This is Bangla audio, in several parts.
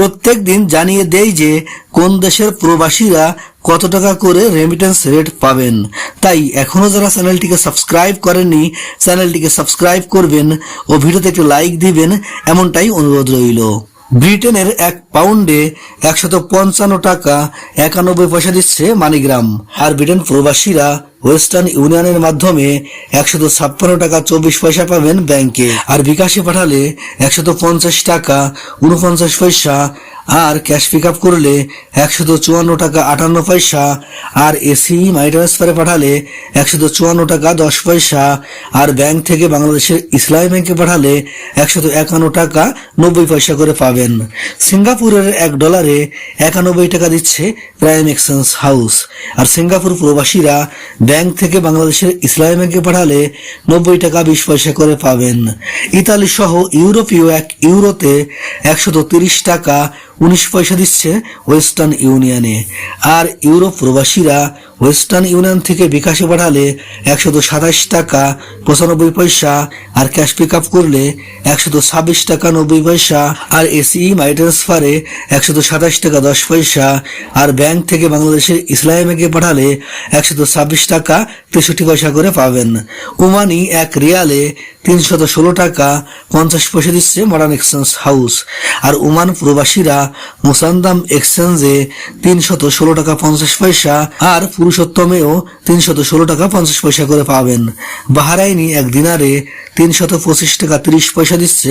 প্রত্যেক দিন জানিয়ে দেয় যে, কোন দেশের প্রবাসীরা কত টাকা করে রেমিটেন্স রেট পাবেন। তাই এখনও যারা চ্যানেলটিকে সাবস্ক্রাইব করেননি, চ্যানেলটিকে সাবস্ক্রাইব করবেন ও ভিডিওতে একটু লাইক দিবেন, এমনটাই অনুরোধ রইল। ব্রিটেনের এক পাউন্ডে একশত পঞ্চান্ন টাকা একানব্বই পয়সা দিচ্ছে মানিগ্রাম। আর ব্রিটেন প্রবাসীরা ওয়েস্টার্ন ইউনিয়নের মাধ্যমে একশত ছাপ্পান্ন টাকা চব্বিশ পয়সা পাবেন ব্যাংকে। আর বিকাশে পাঠালে একশত পঞ্চাশ টাকা উনপঞ্চাশ পয়সা আর ক্যাশ পিক আপ করলে একশত চুয়ান্ন টাকা আটান্ন পয়সা, আর এসি মাই ট্রান্সফারে পাঠালে একশত চুয়ান্ন টাকা দশ পয়সা, আর ব্যাংক থেকে বাংলাদেশের ইসলামী ব্যাংকে পাঠালে একশত একান্ন টাকা নব্বই পয়সা করে পাবেন। সিঙ্গাপুরের এক ডলারে একানব্বই টাকা দিচ্ছে প্রাইম এক্সচেঞ্জ হাউস। আর সিঙ্গাপুর প্রবাসীরা ব্যাংক থেকে বাংলাদেশের ইসলামী ব্যাংকে পাঠালে নব্বই টাকা বিশ পয়সা করে পাবেন। ইতালি সহ ইউরোপীয় এক ইউরোতে একশত তিরিশ টাকা উনিশ পয়সা দিচ্ছে ওয়েস্টার্ন ইউনিয়নে। আর ইউরোপ প্রবাসীরা ওয়েস্টার্ন ইউনিয়ন থেকে বিকাশে পাঠালে একশত সাতাশ টাকা, পঁচানব্বই পয়সা, আর ক্যাশ পিক আপ করলে একশত ছাব্বিশ টাকা, নব্বই পয়সা, আর এসি মাই ট্রান্সফারে একশত সাতাশ টাকা, দশ পয়সা, আর ব্যাংক থেকে বাংলাদেশের ইসলামী ব্যাংকে পাঠালে একশত ছাব্বিশ টাকা, তেষট্টি পয়সা করে পাবেন। ওমানি এক রিয়ালে তিনশত ষোলো টাকা, পঞ্চাশ পয়সা দিচ্ছে মডার্ন এক্সচেঞ্জ হাউস আর ওমান প্রবাসীরা মোসান্দাম এক্সচেঞ্জে তিনশত ষোলো টাকা, পঞ্চাশ পয়সা, আর পুরুষোত্তমেও তিনশত ষোলো টাকা পঞ্চাশ পয়সা করে পাবেন। বাহারাইনি এক দিনারে তিনশত পঁচিশ টাকা তিরিশ পয়সা দিচ্ছে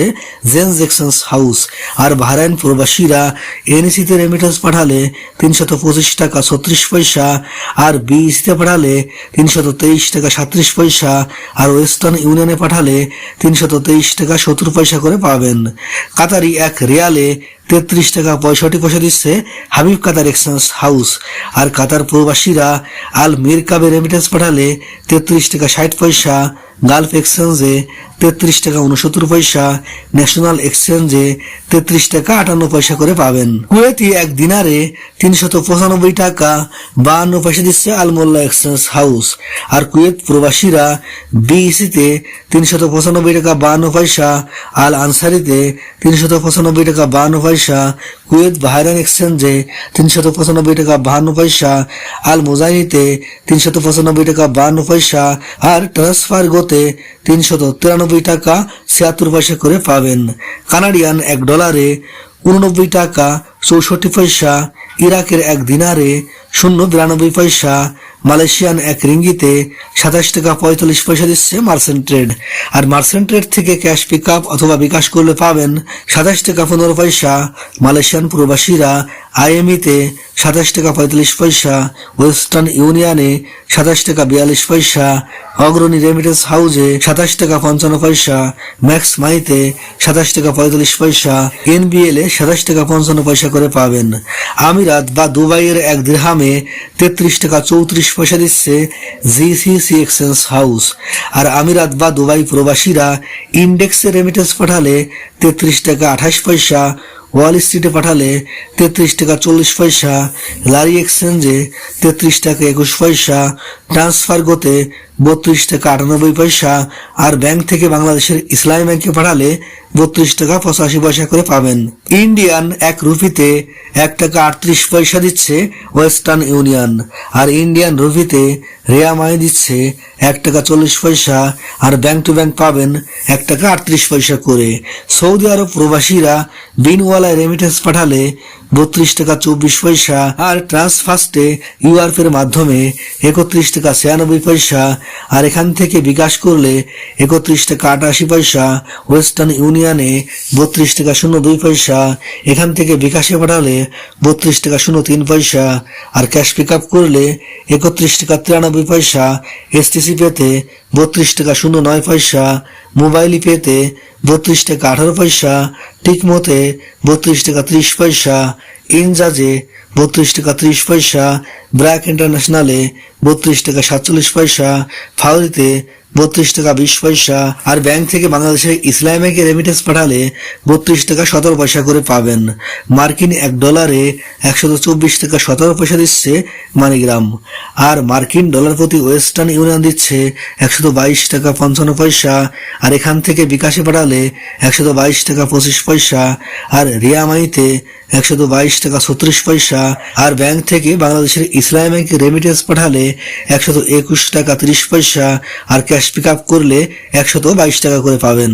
জেন্স এক্সচেঞ্জ হাউস। আর বাহারাইন প্রবাসীরা এনএসিতে রেমিটেন্স পাঠালে তিনশত পঁচিশ টাকা ছত্রিশ পয়সা, আর বিইসিতে পাঠালে তিনশত তেইশ টাকা সাত্রিশ পয়সা, আর ওয়েস্টার্ন ইউনিয়নে পাঠালে তিনশত তেইশ টাকা সত্তর পয়সা করে পাবেন। কাতারি এক রিয়ালে তেত্রিশ টাকা পঁয়ষট্টি পয়সা দিচ্ছে হাবিব কাতার এক্সচেঞ্জ হাউস। আর কাতার প্রবাসীরা আল মির কাবে রেমিটেন্স পাঠালে তেত্রিশ টাকা ষাট পয়সা গালফ এক্সচেঞ্জে তেত্রিশ টাকা উনসত্তর পয়সা ন্যাশনাল এক্সচেঞ্জে তেত্রিশ টাকা আটান্ন পয়সা করে পাবেন। কুয়েতি এক দিনারে তিনশত পঁচানব্বই টাকা, বাহান্ন পয়সা দিচ্ছে আলমোল্লা এক্সচেঞ্জ হাউস আর কুয়েত প্রবাসীরা বিইসিতে তিনশত পঁচানব্বই টাকা, বাহান্ন পয়সা, আল আনসারিতে তিনশত পঁচানব্বই টাকা, বাহান্ন পয়সা, কুয়েত বাহারান এক্সচেঞ্জে তিনশত পঁচানব্বই টাকা, বাহান্ন পয়সা, আল মোজাইনিতে তিনশত পঁচানব্বই টাকা, বাহান্ন পয়সা, আর ট্রান্সফার গোতে তিনশত তিরানব্বই টাকা ছিয়াত্তর পয়সা করে পাবেন। কানাডিয়ান এক ডলারে উননব্বই টাকা চৌষট্টি পয়সা, ইরাকের এক দিনারে শূন্য বিরানব্বই পয়সা, মালয়েশিয়ান এক রিঙ্গিতে সাতাশ টাকা পঁয়তাল্লিশ পয়সা দিচ্ছে মার্সেন্ট ট্রেড। আর মার্সেন্ট ট্রেড থেকে ক্যাশ পিক আপ অথবা বিকাশ করলে পাবেন সাতাশ টাকা পনেরো পয়সা, মালয়েশিয়ান প্রবাসীরা আইএমইতে সাতাশ টাকা পঁয়তাল্লিশ পয়সা, ওয়েস্টার্ন ইউনিয়নে সাতাশ টাকা বিয়াল্লিশ পয়সা, অগ্রণী রেমিটেন্স হাউসে সাতাশ টাকা পঞ্চান্ন পয়সা, ম্যাক্স মাইতে সাতাশ টাকা পঁয়তাল্লিশ পয়সা, এনবিএল এ সাতাশ টাকা পঞ্চান্ন পয়সা করে পাবেন। আমিরাত বা দুবাইয়ের এক দৃহামে তেত্রিশ টাকা চৌত্রিশ পয়সা দিচ্ছে জিসিসি এক্সচেঞ্জ হাউস আর আমিরাত বা দুবাই প্রবাসীরা ইন্ডেক্সে রেমিটেন্স পাঠালে তেত্রিশ টাকা আঠাশ পয়সা ওয়াল স্ট্রিটে পাঠালে তেত্রিশ টাকা চল্লিশ পয়সা, লারি এক্সচেঞ্জে তেত্রিশ টাকা একুশ পয়সা, ট্রান্সফার গোতে বত্রিশ টাকা আটানব্বই পয়সা আর ব্যাংক থেকে বাংলাদেশের ইসলামী ব্যাংকে পাঠালে বত্রিশ টাকা পঁচাশি পয়সা করে পাবেন। ইন্ডিয়ান এক রুপিতে এক টাকা আটত্রিশ পয়সা দিচ্ছে ওয়েস্টার্ন ইউনিয়ন আর ইন্ডিয়ান রুপিতে রেয়ামাই দিচ্ছে এক টাকা চল্লিশ পয়সা আর ব্যাংক টু ব্যাংক পাবেন এক টাকা আটত্রিশ পয়সা করে। সৌদি আরব প্রবাসীরা বিনওয়ালায় রেমিটেন্স পাঠালে বত্রিশ টাকা চব্বিশ পয়সা আর ট্রান্সফার্স্টে ইউআরপ এর মাধ্যমে একত্রিশ টাকা ছিয়ানব্বই পয়সা। আর এখান থেকে বিকাশ করলে একত্রিশ টাকা আটাশি পয়সা। ওয়েস্টার্ন ইউনিয়নে বত্রিশ টাকা শূন্য দুই পয়সা। এখান থেকে বিকাশে পাঠালে বত্রিশ টাকা শূন্য তিন পয়সা। আর ক্যাশ পিক আপ করলে একত্রিশ টাকা তিরানব্বই পয়সা। এসটিসি পেতে বত্রিশ টাকা শূন্য নয় পয়সা। মোবাইল পেতে বত্রিশ টাকা আঠারো পয়সা। টিকমতে বত্রিশ টাকা ত্রিশ পয়সা। ইনজাজে বত্রিশ টাকা ত্রিশ পয়সা, ব্র্যাক ইন্টারন্যাশনালে বত্রিশ টাকা সাতচল্লিশ পয়সা, ফাউরিতে বত্রিশ টাকা বিশ পয়সা, আর ব্যাংক থেকে বাংলাদেশের ইসলামী ব্যাংকে রেমিটেন্স পাঠালে বত্রিশ টাকা সতেরো পয়সা করে পাবেন। মার্কিন এক ডলারে একশত চব্বিশ টাকা সতেরো পয়সা দিচ্ছে মানিগ্রাম। আর মার্কিন ডলার প্রতি ওয়েস্টার্ন ইউনিয়ন দিচ্ছে একশত বাইশ টাকা পঞ্চান্ন পয়সা, আর এখান থেকে বিকাশে পাঠালে একশত বাইশ টাকা পঁচিশ পয়সা, আর রিয়া মানিতে একশত বাইশ টাকা ছত্রিশ পয়সা, আর ব্যাংক থেকে বাংলাদেশের ইসলামী ব্যাংকে রেমিটেন্স পাঠালে একশত একুশ টাকা ত্রিশ পয়সা, আর ক্যাশ পিক আপ করলে একশত বাইশ টাকা করে পাবেন।